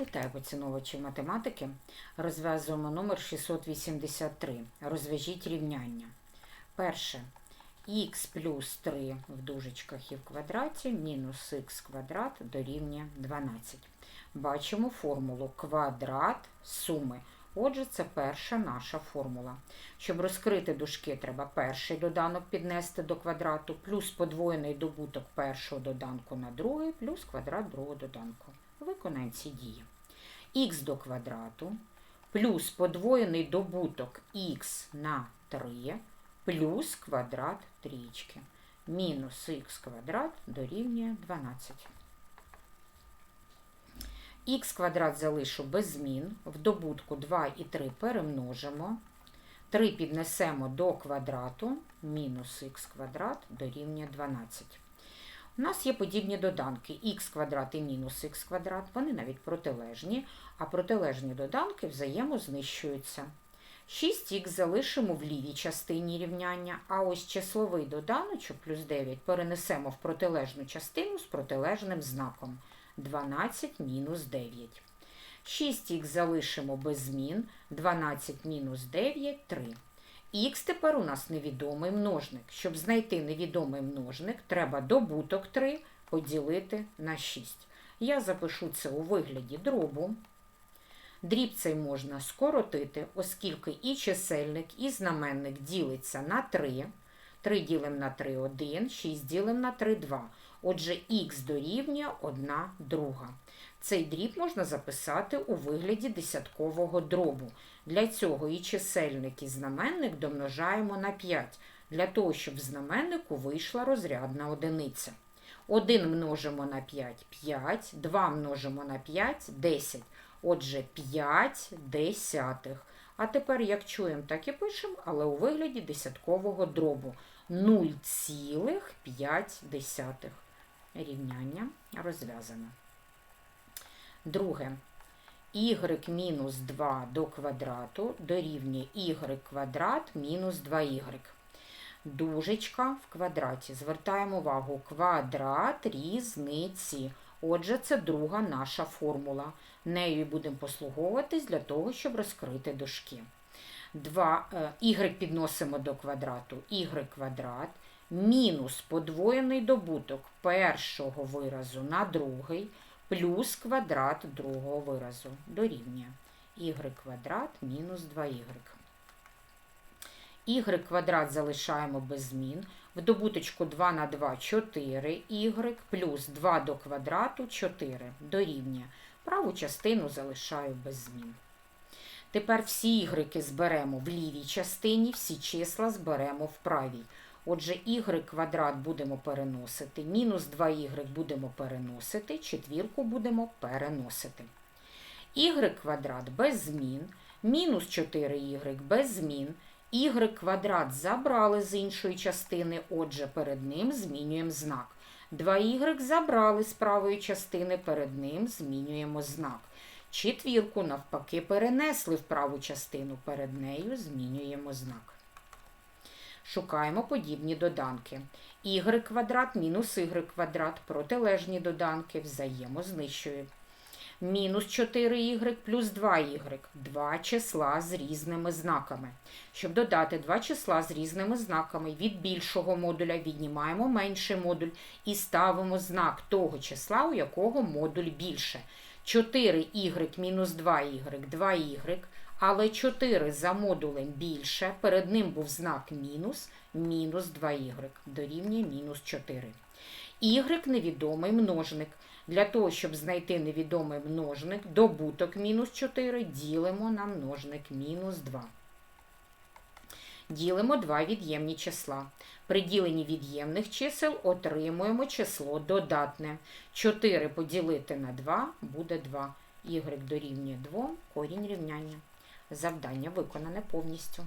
Вітаю поціновувачів математики. Розв'язуємо номер 683. Розв'яжіть рівняння. Перше. х плюс 3 в дужечках і в квадраті мінус х квадрат дорівнює 12. Бачимо формулу квадрат суми. Отже, це перша наша формула. Щоб розкрити дужки, треба перший доданок піднести до квадрату, плюс подвоєний добуток першого доданку на другий, плюс квадрат другого доданку. Виконаємо ці дії. х до квадрату плюс подвоєний добуток х на 3 плюс квадрат трічки. Мінус х квадрат дорівнює 12. х квадрат залишу без змін. В добутку 2 і 3 перемножимо. 3 піднесемо до квадрату, мінус х квадрат дорівнює 12. У нас є подібні доданки х квадрат і мінус х квадрат, вони навіть протилежні, а протилежні доданки взаємознищуються. 6х залишимо в лівій частині рівняння, а ось числовий доданочок плюс 9 перенесемо в протилежну частину з протилежним знаком 12 мінус 9. 6х залишимо без змін, 12 мінус 9 3. Х тепер у нас невідомий множник. Щоб знайти невідомий множник, треба добуток 3 поділити на 6. Я запишу це у вигляді дробу. Дріб цей можна скоротити, оскільки і чисельник, і знаменник ділиться на 3. 3 ділимо на 3 – 1, 6 ділимо на 3 – 2. Отже, х дорівнює 1 друга. Цей дріб можна записати у вигляді десяткового дробу. Для цього і чисельник, і знаменник домножаємо на 5, для того, щоб в знаменнику вийшла розрядна одиниця. 1 множимо на 5 – 5, 2 множимо на 5 – 10. Отже, 5 десятих. А тепер, як чуємо, так і пишемо, але у вигляді десяткового дробу 0,5. Рівняння розв'язано. Друге. y мінус 2 до квадрату дорівнює y квадрат мінус 2y. Дужечка в квадраті. Звертаємо увагу, квадрат різниці. Отже, це друга наша формула. Нею будемо послуговуватись для того, щоб розкрити дужки. 2, y підносимо до квадрату, y квадрат мінус подвоєний добуток першого виразу на другий плюс квадрат другого виразу дорівнює y квадрат мінус 2y. y квадрат залишаємо без змін. В добуточку 2 на 2 4y плюс 2 до квадрату 4 дорівнює. Праву частину залишаю без змін. Тепер всі ігрики зберемо в лівій частині, всі числа зберемо в правій. Отже, y квадрат будемо переносити, мінус 2y будемо переносити, четвірку будемо переносити. y квадрат без змін, мінус 4y без змін, y квадрат забрали з іншої частини, отже, перед ним змінюємо знак. 2y забрали з правої частини, перед ним змінюємо знак. Четвірку, навпаки, перенесли в праву частину, перед нею змінюємо знак. Шукаємо подібні доданки. y квадрат мінус y квадрат протилежні доданки взаємознищують. Мінус 4y плюс 2y два числа з різними знаками. Щоб додати два числа з різними знаками, від більшого модуля віднімаємо менший модуль і ставимо знак того числа, у якого модуль більше. 4y мінус 2y 2y, але 4 за модулем більше, перед ним був знак мінус, мінус 2y, дорівнює мінус 4. y невідомий множник. Для того, щоб знайти невідомий множник, добуток мінус 4 ділимо на множник мінус 2. Ділимо два від'ємні числа. При діленні від'ємних чисел отримуємо число додатне. 4 поділити на 2 буде 2. y дорівнює 2, корінь рівняння. Завдання виконане повністю.